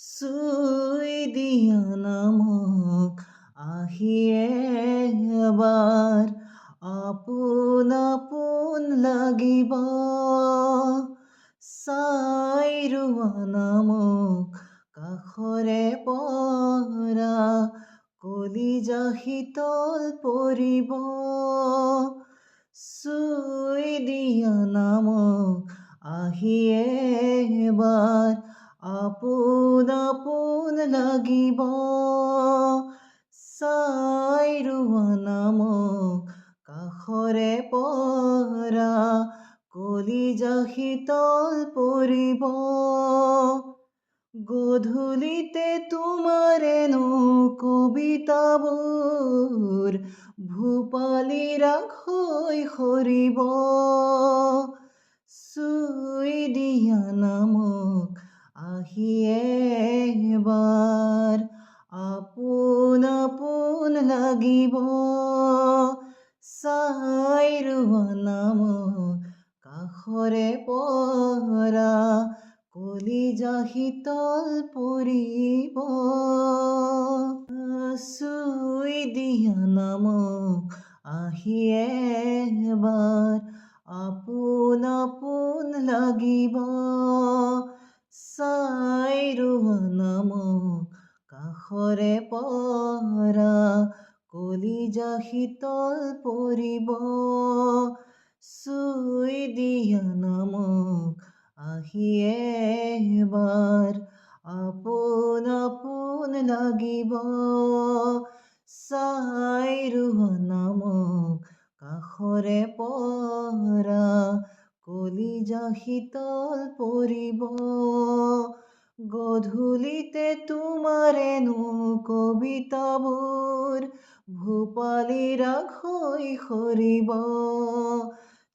চুই দিয়া নামক আহিয়ে এবাৰ আপোন আপোন লাগিব চাই ৰোৱা নামক কাষৰে পৰা কলিজা শীতল পৰিব চুই দিয়া নামক আহিয়ে এবাৰ আপোন আপোন লাগিব। চাই ৰোৱা নামক কাষৰে পৰা কলিজা শীতল পৰিব। গধূলিতে তোমাৰেনো কবিতাবোৰ ভূপালীৰা হৈ সৰিব। চুই দিয়া নামক আহিয়ে এবাৰ আপোন আপোন লাগিব। চাই ৰোৱা নামক কাষৰে পৰা কলিজা শীতল পৰিব চুই দিয়া নামক আহিয়ে এবাৰ আপোন আপোন লাগিব। কাষৰে পৰা কলিজা শীতল পৰিব চুই দিয়া নামক আহিয়ে এবাৰ আপোন আপোন লাগিব। চাই ৰোৱা নামক কাষৰে পৰা কলিজা শীতল পৰিব গধূলিতে তোমাৰেনো কবিতাবোৰ ভূপালি হৈ সৰিব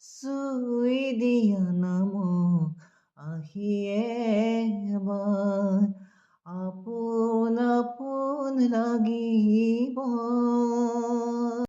চুই দিয়া নামক আহিয়ে এবাৰ আপোন আপোন লাগিব।